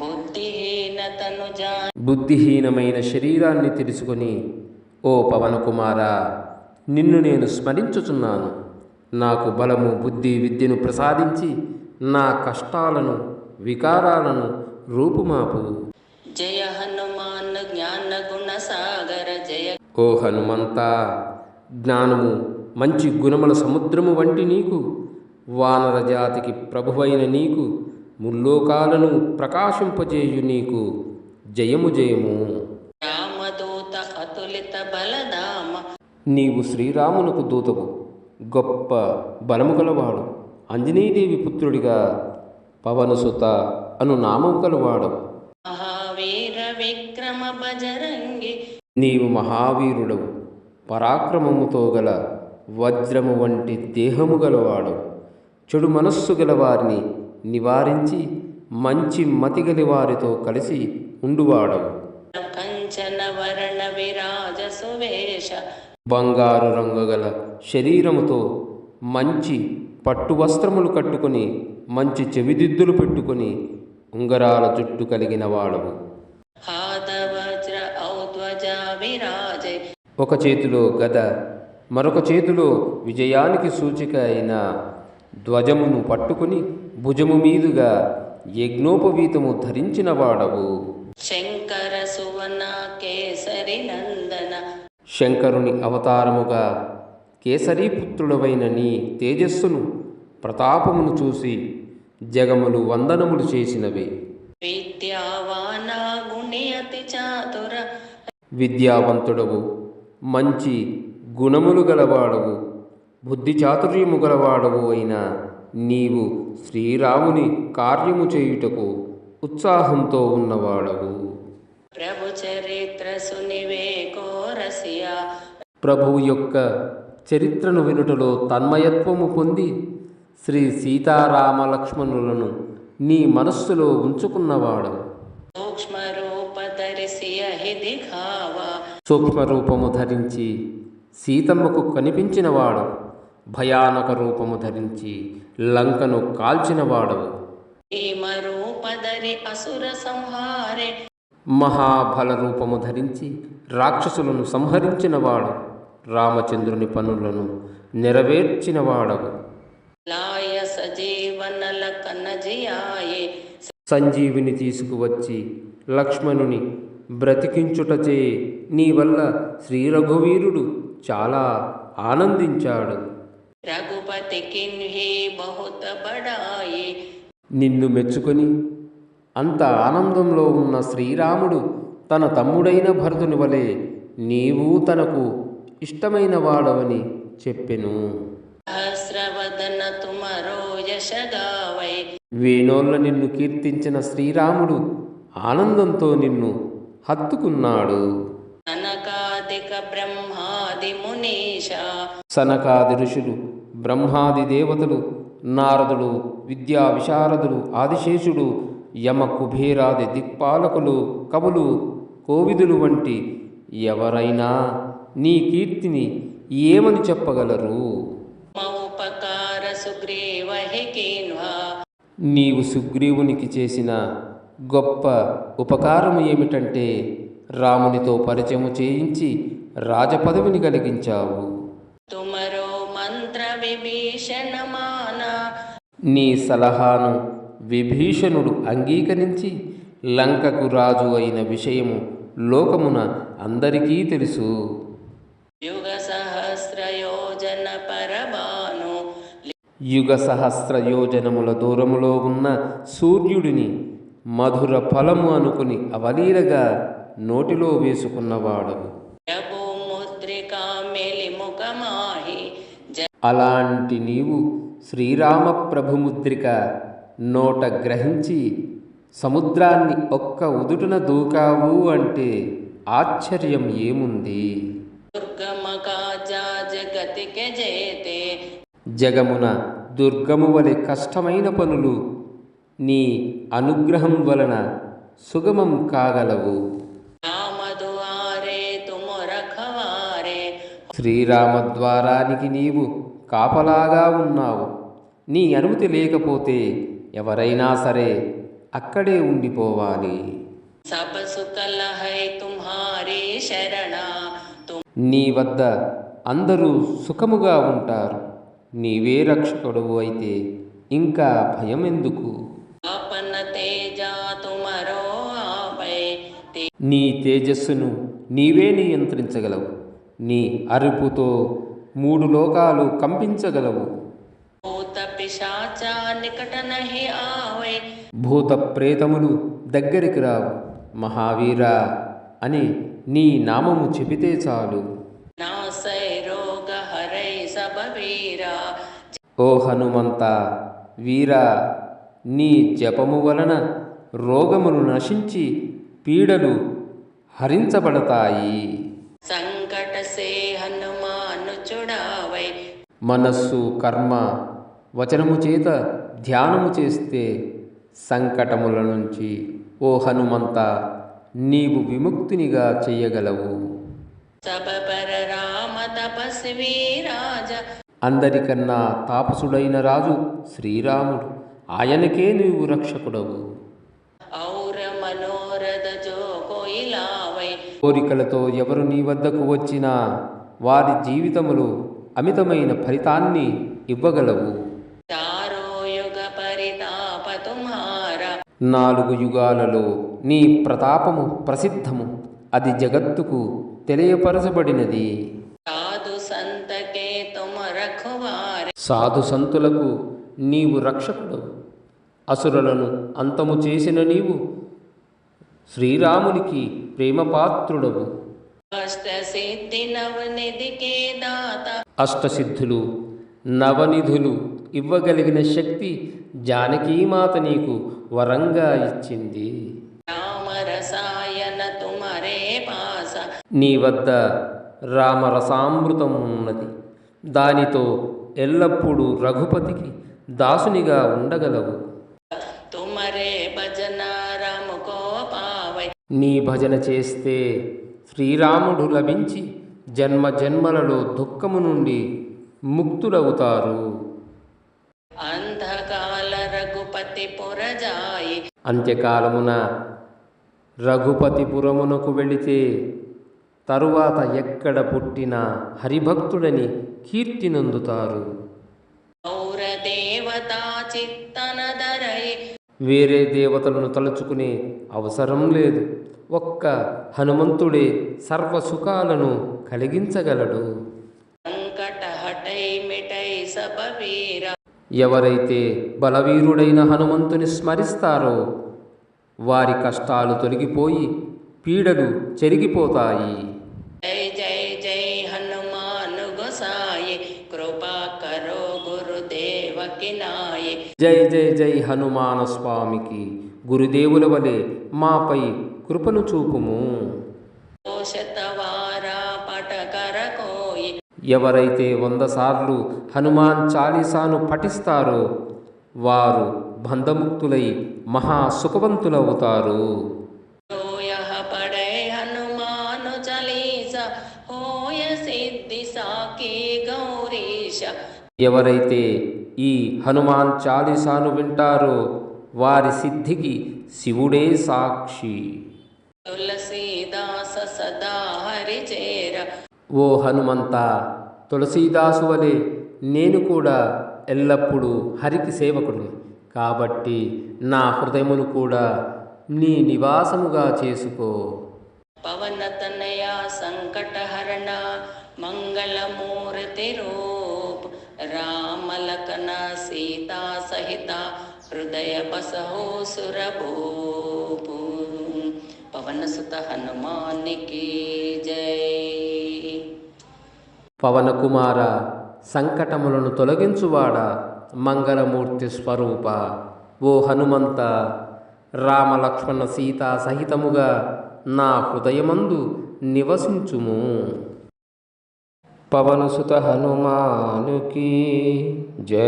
బుద్ధిహీనతను బుద్ధిహీనమైన శరీరాన్ని తెలుసుకొని ఓ పవనకుమార నిన్ను నేను స్మరించుచున్నాను. నాకు బలము బుద్ధి విద్యను ప్రసాదించి నా కష్టాలను వికారాలను రూపుమాపు. జయ హనుమాన్ జ్ఞాన గుణ సాగర జయ ఓ హనుమంత జ్ఞానము మంచి గుణముల సముద్రము వంటి నీకు వానర జాతికి ప్రభువైన నీకు ముల్లోకాలను ప్రకాశింపజేయు నీకు. జయము జయము. రామదూత అతులిత బలధామ నీవు శ్రీరామునకు దూతవు. గొప్ప బలము గలవాడు. అంజనీదేవి పుత్రుడిగా పవనసుత అను నామము గలవాడు. మహావీర విక్రమ బజరంగి. నీవు మహావీరుడవు. పరాక్రమముతో గల వజ్రము వంటి దేహము గలవాడు. చెడు మనస్సు గలవారిని నివారించి మంచి మతి గలవారితో కలిసి ఉండువాడవు. బంగారు రంగు గల శరీరముతో మంచి పట్టు వస్త్రములు కట్టుకొని మంచి చెవిదిద్దులు పెట్టుకొని ఉంగరాల జుట్టు కలిగిన వాడవు. ఒక చేతిలో గద మరొక చేతిలో విజయానికి సూచిక అయిన ధ్వజమును పట్టుకుని భుజము మీదుగా యజ్ఞోపవీతము ధరించిన వాడవు. శంకర సువన కేసరి నందన. శంకరుని అవతారముగా కేసరీపుత్రుడవైన నీ తేజస్సును ప్రతాపమును చూసి జగములు వందనములు చేసినవి. విద్యావంతుడవు మంచి గుణములు గలవాడవు బుద్ధి చాతుర్యము గలవాడవు అయిన నీవు శ్రీరాముని కార్యము చేయుటకు ఉత్సాహంతో ఉన్నవాడవు. ప్రభు చరిత్ర ప్రభువు యొక్క చరిత్రను వినుటలో తన్మయత్వము పొంది శ్రీ సీతారామ లక్ష్మణులను నీ మనస్సులో ఉంచుకున్నవాడవు. ఖావా సూక్ష్మ రూపము ధరించి సీతమ్మకు కనిపించినవాడు. భయానక రూపము ధరించి లంకను కాల్చినవాడవు. మహాబల రూపము ధరించి రాక్షసులను సంహరించినవాడు. రామచంద్రుని పనులను నెరవేర్చినవాడవు సంజీవిని తీసుకువచ్చి లక్ష్మణుని బ్రతికించుటచే నీ వల్ల శ్రీ రఘువీరుడు చాలా ఆనందించాడు. రఘుపతి కిన్హి బహుత బడాయి నిన్ను మెచ్చుకొని అంత ఆనందంలో ఉన్న శ్రీరాముడు తన తమ్ముడైన భరతుని వలె నీవు తనకు ఇష్టమైన వాడవని చెప్పెను. వేణోళ్ళ నిన్ను కీర్తించిన శ్రీరాముడు ఆనందంతో నిన్ను హత్తుకున్నాడు. సనకాది ఋషులు బ్రహ్మాది దేవతలు నారదుడు విద్యా విశారదుడు ఆదిశేషుడు యమ కుబేరాది దిక్పాలకులు కవులు కోవిదులు వంటి ఎవరైనా నీ కీర్తిని ఏమని చెప్పగలరు? నీవు సుగ్రీవునికి చేసిన గొప్ప ఉపకారం ఏమిటంటే రామునితో పరిచయము చేయించి రాజపదవిని కలిగించావు. నీ సలహాను విభీషణుడు అంగీకరించి లంకకు రాజు అయిన విషయము లోకమున అందరికీ తెలుసు. యుగ సహస్ర యోజన పరబాను యుగ సహస్ర యోజనముల దూరములో ఉన్న సూర్యుడిని మధుర ఫలము అనుకుని అవలీలగా నోటిలో వేసుకున్నవాడవు ప్రభు ముద్రికా మెలి ముఖమాహి జ అలాంటి నీవు శ్రీరామ ప్రభుముద్రిక నోట గ్రహించి సముద్రాన్ని ఒక్క ఉదుటున దూకావు అంటే ఆశ్చర్యం ఏముంది? జగమున దుర్గము వలె కష్టమైన పనులు నీ అనుగ్రహం వలన సుగమం కాగలవు. శ్రీరామద్వారానికి నీవు కాపలాగా ఉన్నావు. నీ అనుమతి లేకపోతే ఎవరైనా సరే అక్కడే ఉండిపోవాలి. నీ వద్ద అందరూ సుఖముగా ఉంటారు. నీవే రక్షకుడు అయితే ఇంకా భయం ఎందుకు నీ తేజస్సును నీవే నియంత్రించగలవు. నీ అరుపుతో మూడు లోకాలు కంపించగలవు. భూత ప్రేతములు దగ్గరికి రావు. మహావీరా అని నీ నామము చెబితే చాలు. ఓ హనుమంత వీరా నీ జపము వలన రోగములు నశించి పీడలు హరించబడతాయి. మనస్సు కర్మ వచనము చేత ధ్యానము చేస్తే సంకటముల నుంచి ఓ హనుమంత నీవు విముక్తినిగా చెయ్యగలవు అందరికన్నా తాపసుడైన రాజు శ్రీరాముడు. ఆయనకే నీవు రక్షకుడవు. కోరికలతో ఎవరు నీ వద్దకు వచ్చినా వారి జీవితములు అమితమైన ఫలితాన్ని ఇవ్వగలవు. నాలుగు యుగాలలో నీ ప్రతాపము ప్రసిద్ధము. అది జగత్తుకు తెలియపరచబడినది. సాధు సంతులకు నీవు రక్షకుడు అసురులను అంతము చేసిన నీవు శ్రీరామునికి ప్రేమపాత్రుడవు. అష్టసిద్ధులు నవనిధులు ఇవ్వగలిగిన శక్తి జానకీమాత నీకు వరంగా ఇచ్చింది. నీ వద్ద రామరసామృతం ఉన్నది దానితో ఎల్లప్పుడూ రఘుపతికి దాసునిగా ఉండగలవు. నీ భజన చేస్తే శ్రీరాముడు లభించి జన్మ జన్మలలో దుఃఖము నుండి ముక్తుడవుతారు అంధకాల రఘుపతి పురజాయి. అంత్యకాలమున రఘుపతిపురమునకు వెళితే తరువాత ఎక్కడ పుట్టిన హరిభక్తుడని కీర్తినందుతారు పౌరదేవతా చిత్తనదరై వేరే దేవతలను తలుచుకునే అవసరం లేదు. ఒక్క హనుమంతుడే సర్వసుఖాలను కలిగించగలడు. ఎవరైతే బలవీరుడైన హనుమంతుని స్మరిస్తారో వారి కష్టాలు తొలగిపోయి పీడలు చెరిగిపోతాయి. జై జై జై జై జై హనుమాన స్వామికి. గురుదేవుల వలె మాపై కృపను చూపుము. ఎవరైతే వంద సార్లు హనుమాన్ చాలీసాను పఠిస్తారో వారు బంధముక్తులై మహా సుఖవంతులవుతారు ఎవరైతే ఈ హనుమాన్ చాలీసాను వింటారో. వారి సిద్ధికి శివుడే సాక్షి. సదా ఓ హనుమంత తులసీదాసు వలె నేను కూడా ఎల్లప్పుడూ హరికి సేవకుడిని. కాబట్టి నా హృదయమును కూడా నీ నివాసముగా చేసుకో. పవనతనయ సంకటహరణ మంగళమూర్తిరో రామలకన సీతా సహిత హృదయ బసహో సురభూపు పవనసుత హనుమానికి జై పవనకుమార సంకటములను తొలగించువాడ మంగళమూర్తి స్వరూప. ఓ హనుమంత రామలక్ష్మణ సీత సహితముగా నా హృదయమందు నివసించుము. పవనసుత హనుమానుకి జై